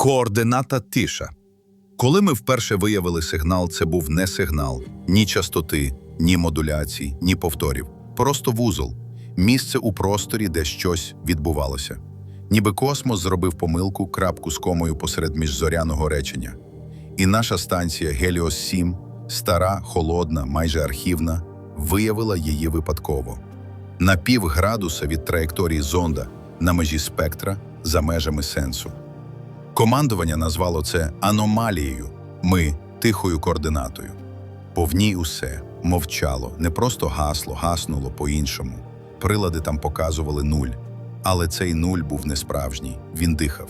Координата тиша. Коли ми вперше виявили сигнал, це був не сигнал, ні частоти, ні модуляцій, ні повторів. Просто вузол, місце у просторі, де щось відбувалося. Ніби космос зробив помилку, крапку з комою посеред міжзоряного речення. І наша станція Геліос 7, стара, холодна, майже архівна, виявила її випадково. На пів градуса від траєкторії зонда на межі спектра за межами сенсу. Командування назвало це аномалією, ми тихою координатою. Бо в ній усе мовчало, не просто гасло, гаснуло по-іншому. Прилади там показували нуль. Але цей нуль був не справжній, він дихав.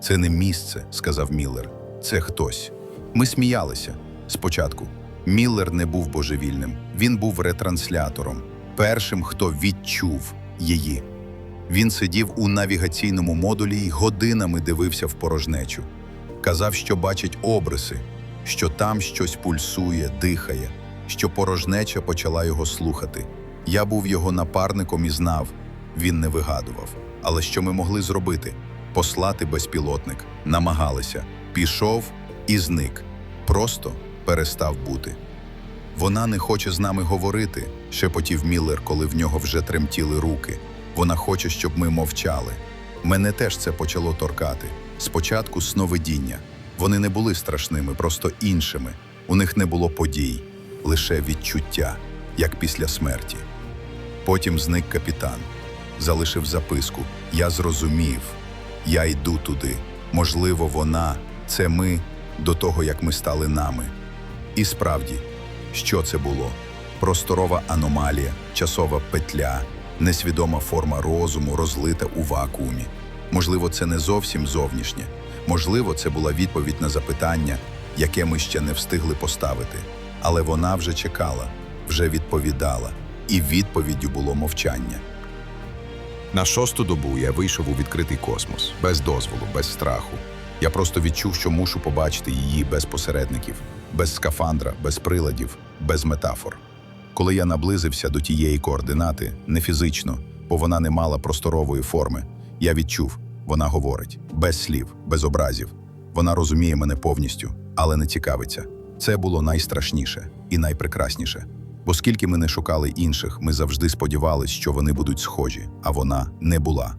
Це не місце, сказав Міллер, це хтось. Ми сміялися спочатку. Міллер не був божевільним, він був ретранслятором, першим, хто відчув її. Він сидів у навігаційному модулі й годинами дивився в порожнечу. Казав, що бачить обриси, що там щось пульсує, дихає, що порожнеча почала його слухати. Я був його напарником і знав, він не вигадував. Але що ми могли зробити? Послати безпілотник, намагалися, пішов і зник. Просто перестав бути. Вона не хоче з нами говорити, шепотів Міллер, коли в нього вже тремтіли руки. Вона хоче, щоб ми мовчали. Мене теж це почало торкати. Спочатку сновидіння. Вони не були страшними, просто іншими. У них не було подій, лише відчуття, як після смерті. Потім зник капітан, залишив записку. Я зрозумів, я йду туди. Можливо, вона, це ми, до того, як ми стали нами. І справді, що це було? Просторова аномалія, часова петля, несвідома форма розуму, розлита у вакуумі. Можливо, це не зовсім зовнішнє. Можливо, це була відповідь на запитання, яке ми ще не встигли поставити. Але вона вже чекала, вже відповідала, і відповіддю було мовчання. На шосту добу я вийшов у відкритий космос, без дозволу, без страху. Я просто відчув, що мушу побачити її без посередників, без скафандра, без приладів, без метафор. Коли я наблизився до тієї координати, не фізично, бо вона не мала просторової форми, я відчув, вона говорить без слів, без образів. Вона розуміє мене повністю, але не цікавиться. Це було найстрашніше і найпрекрасніше. Бо скільки ми не шукали інших, ми завжди сподівались, що вони будуть схожі, а вона не була.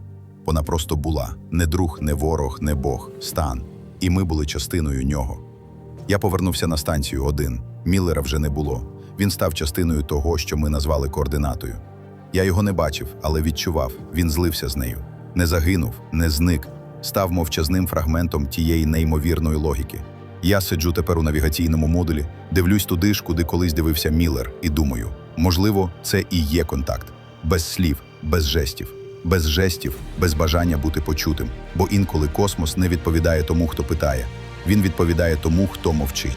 Вона просто була не друг, не ворог, не Бог, стан. І ми були частиною нього. Я повернувся на станцію один. Міллера вже не було. Він став частиною того, що ми назвали координатою. Я його не бачив, але відчував, він злився з нею. Не загинув, не зник, став мовчазним фрагментом тієї неймовірної логіки. Я сиджу тепер у навігаційному модулі, дивлюсь туди ж, куди колись дивився Міллер, і думаю, можливо, це і є контакт. Без слів, без жестів, без жестів, без бажання бути почутим. Бо інколи космос не відповідає тому, хто питає. Він відповідає тому, хто мовчить.